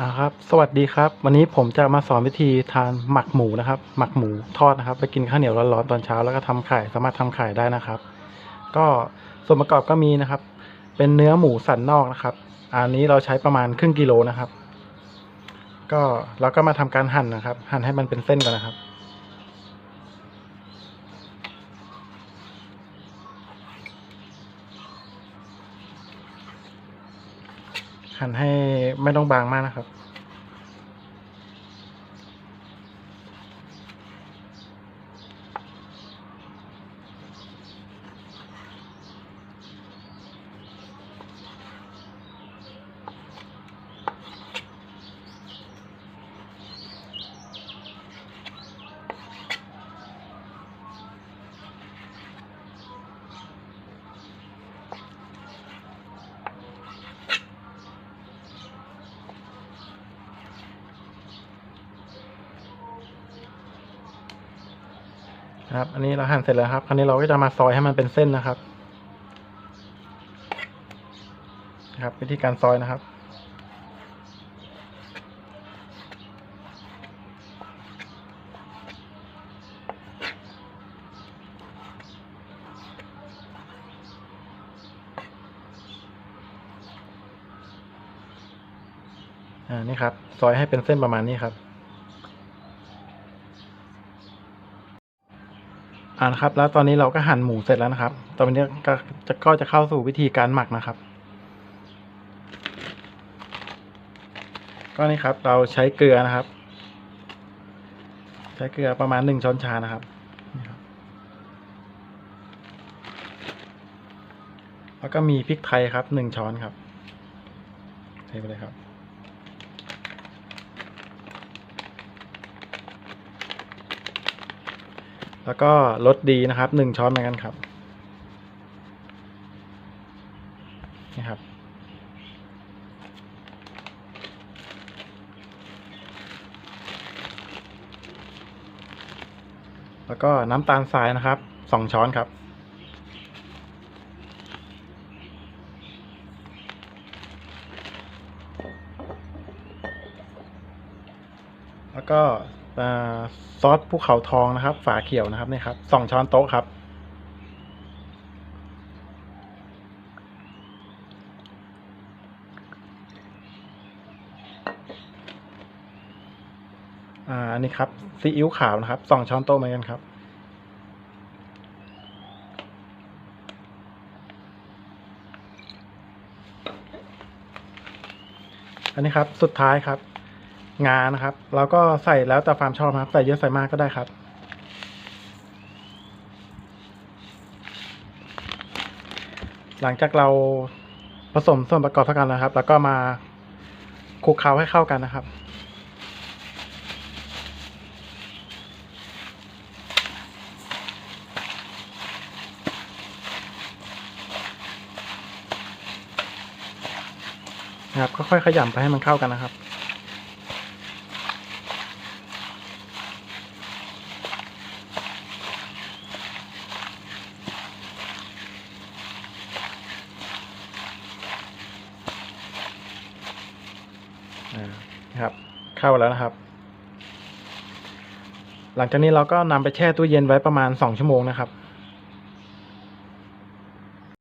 อ่าครับ สวัสดีครับ วันนี้ผมจะมาสอนวิธีทานหมักหมูนะครับ หมักหมูทอดนะครับ ไปกินข้าวเหนียวร้อนๆตอนเช้าแล้วก็ทำไข่สามารถทำไข่ได้นะครับ ก็ส่วนประกอบก็มีนะครับ เป็นเนื้อหมูสันนอกนะครับ อันนี้เราใช้ประมาณครึ่งกิโลนะครับ ก็เราก็มาทำการหั่นนะครับ หั่นให้มันเป็นเส้นก่อนนะครับ หันให้ไม่ต้องบางมากนะครับ ครับ อันนี้เราหั่นเสร็จแล้วครับ คราวนี้เราก็จะมาซอยให้มันเป็นเส้นนะครับ ครับ วิธีการซอยนะครับอ่านี่ครับ ซอยให้เป็นเส้นประมาณนี้ครับ อ่านะครับ แล้วตอนนี้เราก็หั่นหมูเสร็จแล้วนะครับ ตอนนี้ก็จะก็จะเข้าสู่วิธีการหมักนะครับ ก็นี่ครับ เราใช้เกลือนะครับ ใช้เกลือประมาณหนึ่งช้อนชานะครับ แล้วก็มีพริกไทยครับหนึ่งช้อนครับเทไปเลยครับ แล้วก็รสดีนะครับหนึ่งช้อนเหมือนกันครับนี่ครับ แล้วก็น้ำตาลทรายนะครับสองช้อนครับแล้วก็ ซอสภูเขาทองนะครับ ฝาเขียวนะครับนี่ครับสองช้อนโต๊ะครับ อ่าอันนี้ครับซีอิ๊วขาวนะครับสองช้อนโต๊ะเหมือนกันครับอันนี้ครับ สุดท้ายครับ งานะครับเราก็ใส่แล้วแต่ความชอบนะครับ ใส่เยอะใส่มากก็ได้ครับ หลังจากเราผสมส่วนประกอบเท่ากันแล้วครับ แล้วก็มาคลุกเคล้าให้เข้ากันนะครับนะครับค่อยๆขยำไปให้มันเข้ากันนะครับ นะครับ เข้าแล้วนะครับ หลังจากนี้เราก็นำไปแช่ตู้เย็นไว้ประมาณสองชั่วโมงนะครับ